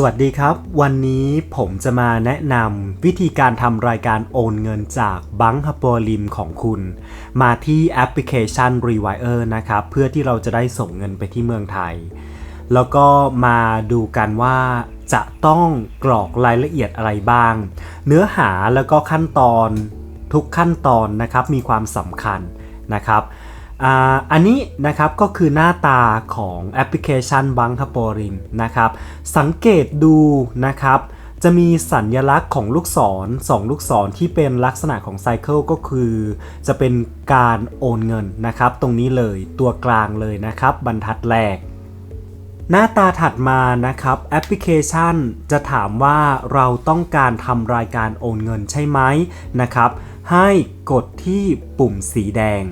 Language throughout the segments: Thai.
สวัสดีครับ วันนี้ผมจะมาแนะนำวิธีการทำรายการโอนเงินจากบังฮับโปลิมของคุณ มาที่แอปพลิเคชัน Rewire นะครับ เพื่อที่เราจะได้ส่งเงินไปที่เมืองไทย แล้วก็มาดูกันว่าจะต้องกรอกรายละเอียดอะไรบ้าง เนื้อหาแล้วก็ขั้นตอนทุกขั้นตอนนะครับมีความสำคัญนะครับ อันนี้นะครับก็คือหน้าตาของแอปพลิเคชันบังคาโปริมนะครับ สังเกตดูนะครับจะมีสัญญลักษณ์ของลูกศรสองลูกศรที่เป็นลักษณะของไซเคิลก็คือ จะเป็นการโอนเงินนะครับ ตรงนี้เลยตัวกลางเลยนะครับ บรรทัดแรก หน้าตาถัดมานะครับแอปพลิเคชันจะถามว่าเราต้องการทำรายการโอนเงินใช่ไหมนะครับ ให้กดที่ปุ่มสีแดง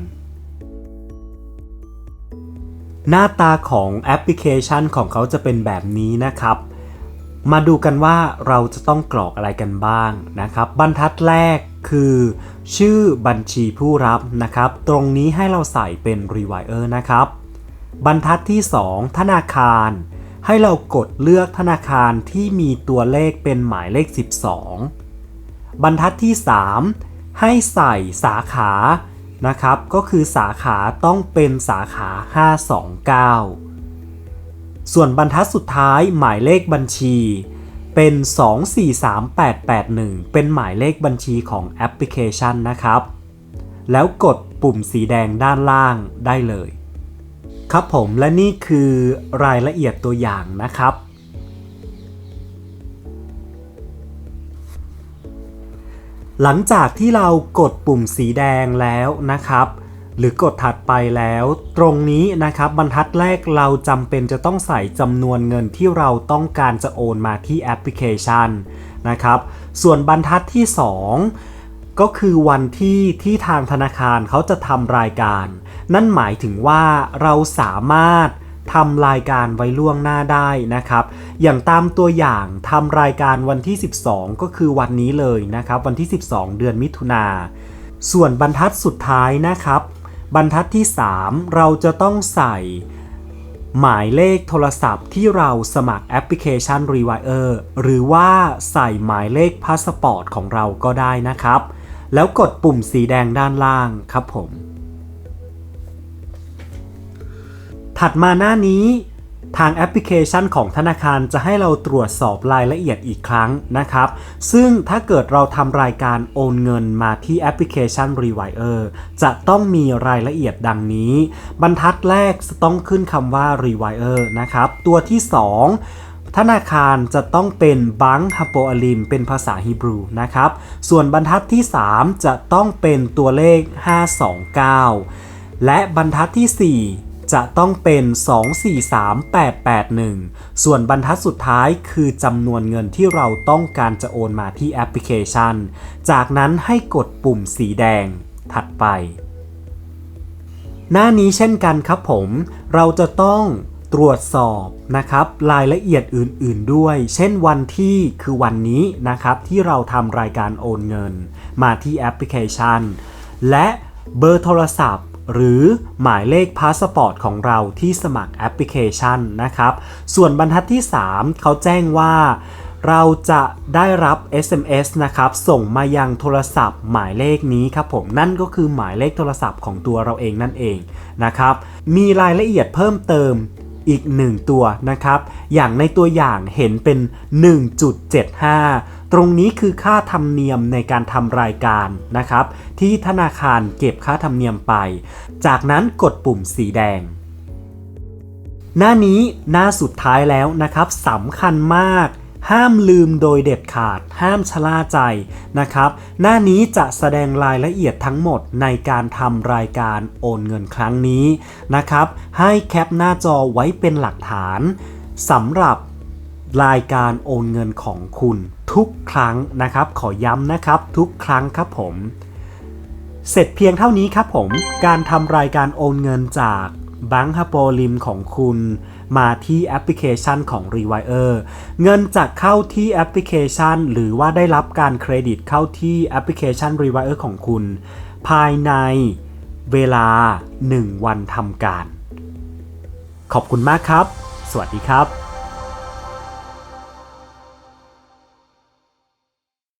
หน้าตาของแอปพลิเคชันของเขาจะเป็นแบบนี้นะครับ มาดูกันว่าเราจะต้องกรอกอะไรกันบ้างนะครับ บรรทัดแรกคือ ชื่อบัญชีผู้รับนะครับ ตรงนี้ให้เราใส่เป็น Rewire นะครับ บรรทัดที่ 2 ธนาคาร ให้เรากดเลือกธนาคารที่มีตัวเลขเป็นหมายเลข 12 บรรทัดที่ 3 ให้ใส่สาขา นะครับ ก็คือสาขาต้องเป็นสาขา 529 ส่วนบรรทัดสุดท้ายหมายเลขบัญชีเป็น 243881 เป็นหมายเลขบัญชีของแอปพลิเคชันนะครับ แล้วกดปุ่มสีแดงด้านล่างได้เลย ครับผมและนี่คือรายละเอียดตัวอย่างนะครับ หลังจากที่เรากดปุ่มสีแดงแล้วนะครับ หรือกดถัดไปแล้ว ตรงนี้นะครับบรรทัดแรกเราจำเป็นจะต้องใส่จำนวนเงินที่เราต้องการจะโอนมาที่แอปพลิเคชันนะครับ ส่วนบรรทัดที่ 2 ก็คือวันที่ที่ทางธนาคารเขาจะทำรายการ นั่นหมายถึงว่าเราสามารถ ทำรายการไว้ล่วงหน้าได้นะครับ อย่างตามตัวอย่างทำรายการวันที่ 12 ก็คือวันนี้เลยนะครับ วันที่ 12 เดือนมิถุนาส่วนบรรทัดสุดท้ายนะครับ บรรทัดที่ 3 เราจะต้องใส่ หมายเลขโทรศัพท์ที่เราสมัครแอปพลิเคชัน Rewire หรือว่าใส่หมายเลขพาสปอร์ตของเราก็ได้นะครับ แล้วกดปุ่มสีแดงด้านล่างครับผม ถัดมาหน้านี้ ทางแอปพลิเคชันของธนาคารจะให้เราตรวจสอบรายละเอียดอีกครั้งนะครับ ซึ่งถ้าเกิดเราทำรายการโอนเงินมาที่แอปพลิเคชัน Rewire จะต้องมีรายละเอียดดังนี้ บรรทัดแรกจะต้องขึ้นคำว่า Rewire นะครับ ตัวที่ 2ธนาคารจะต้องเป็นบังฮับโปอลิมเป็นภาษาฮีบรูนะครับ ส่วนบรรทัดที่ 3 จะต้องเป็นตัวเลข 529 และบรรทัดที่ 4 จะต้องเป็น 243881 ส่วนบรรทัดสุดท้ายคือจำนวนเงินที่เราต้องการจะโอนมาที่แอปพลิเคชัน จากนั้นให้กดปุ่มสีแดงถัดไป หน้านี้เช่นกันครับผม เราจะต้องตรวจสอบนะครับรายละเอียดอื่นๆด้วย เช่นวันที่คือวันนี้นะครับที่เราทำรายการโอนเงิน มาที่แอปพลิเคชัน และเบอร์โทรศัพท์ หรือหมายเลขพาสปอร์ตของเราที่สมัครแอปพลิเคชันนะครับ ส่วนบรรทัดที่ 3 เขาแจ้งว่า เราจะได้รับ SMS นะครับ ส่งมายังโทรศัพท์หมายเลขนี้ครับผม นั่นก็คือหมายเลขโทรศัพท์ของตัวเราเองนั่นเองนะครับ มีรายละเอียดเพิ่มเติม อีก 1 ตัวนะครับ อย่างในตัวอย่างเห็นเป็น 1.75 ตรงนี้คือค่าธรรมเนียมในการทำรายการนะครับ ที่ธนาคารเก็บค่าธรรมเนียมไป จากนั้นกดปุ่มสีแดง หน้านี้หน้าสุดท้ายแล้วนะครับสำคัญมาก ห้ามลืมโดยเด็ดขาด ห้ามชะล่าใจนะครับ หน้านี้จะแสดงรายละเอียดทั้งหมดในการทำรายการโอนเงินครั้งนี้นะครับ ให้แคปหน้าจอไว้เป็นหลักฐานสำหรับรายการโอนเงินของคุณทุกครั้งนะครับ ขอย้ำนะครับทุกครั้งครับผม เสร็จเพียงเท่านี้ครับผม การทำรายการโอนเงินจากบังฮับโปลิมของคุณ มาที่แอปพลิเคชันของ Rewire เงินจะเข้าที่แอปพลิเคชัน หรือว่าได้รับการเครดิตเข้าที่แอปพลิเคชัน Rewire ของคุณ ภายในเวลา 1 วันทำการ ขอบคุณมากครับ สวัสดีครับ